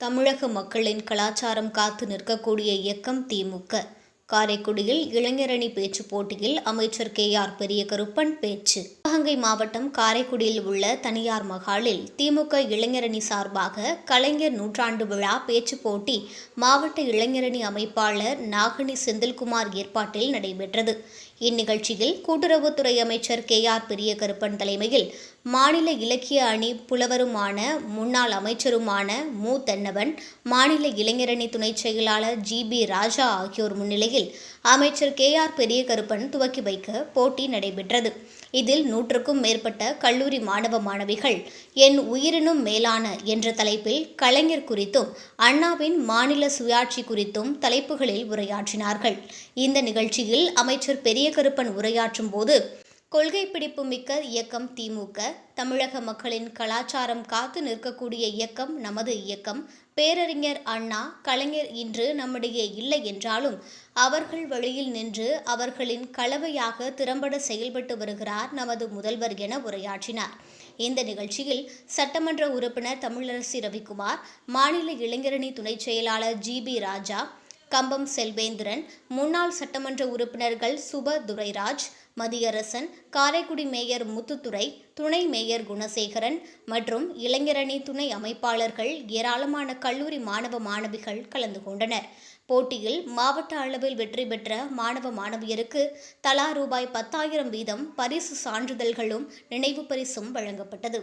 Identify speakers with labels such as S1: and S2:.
S1: தமிழக மக்களின் கலாச்சாரம் காத்து நிற்கக்கூடிய இயக்கம் திமுக. காரைக்குடியில் இளைஞரணி பேச்சு போட்டியில் அமைச்சர் கே. ஆர். பெரியகருப்பன் பேச்சு. சிவகங்கை மாவட்டம் காரைக்குடியில் உள்ள தனியார் மகாலில் திமுக இளைஞரணி சார்பாக கலைஞர் நூற்றாண்டு விழா பேச்சு போட்டி மாவட்ட இளைஞரணி அமைப்பாளர் நாகனி செந்தில்குமார் ஏற்பாட்டில் நடைபெற்றது. இந்நிகழ்ச்சியில் கூட்டுறவுத்துறை அமைச்சர் கே ஆர் பெரியகருப்பன் தலைமையில் மாநில இலக்கிய அணி புலவருமான முன்னாள் அமைச்சருமான மு. தென்னவன் மாநில இளைஞரணி துணைச் செயலாளர் ஜி. பி. ராஜா ஆகியோர் முன்னிலையில் அமைச்சர் கே ஆர் பெரியகருப்பன் துவக்கி வைக்க போட்டி நடைபெற்றது. இதில் நூற்றுக்கும் மேற்பட்ட கல்லூரி மாணவ மாணவிகள் என் உயிரினும் மேலான என்ற தலைப்பில் கலைஞர் குறித்தும் அண்ணாவின் மாநில சுயாட்சி குறித்தும் தலைப்புகளில் உரையாற்றினார்கள். இந்த நிகழ்ச்சியில் அமைச்சர் பெரியகருப்பன் உரையாற்றும் போது கொள்கை பிடிப்பு மிக்க இயக்கம் திமுக தமிழக மக்களின் கலாச்சாரம் காத்து நிற்கக்கூடிய இயக்கம் நமது இயக்கம். பேரறிஞர் அண்ணா கலைஞர் இன்று நம்மிடையே இல்லை என்றாலும் அவர்கள் வழியில் நின்று அவர்களின் கலவையாக திறம்பட செயல்பட்டு வருகிறார் நமது முதல்வர் என உரையாற்றினார். இந்த நிகழ்ச்சியில் சட்டமன்ற உறுப்பினர் தமிழரசி ரவிக்குமார் மாநில இளைஞரணி துணைச் செயலாளர் ஜி பி ராஜா கம்பம் செல்வேந்திரன் முன்னாள் சட்டமன்ற உறுப்பினர்கள் சுப துரைராஜ் மதியரசன் காரைக்குடி மேயர் முத்துத்துறை துணை மேயர் குணசேகரன் மற்றும் இளைஞரணி துணை அமைப்பாளர்கள் ஏராளமான கல்லூரி மாணவ மாணவிகள் கலந்து கொண்டனர். போட்டியில் மாவட்ட அளவில் வெற்றி பெற்ற மாணவ மாணவியருக்கு தலா ரூபாய் பத்தாயிரம் வீதம் பரிசு சான்றிதழ்களும் நினைவு பரிசும் வழங்கப்பட்டது.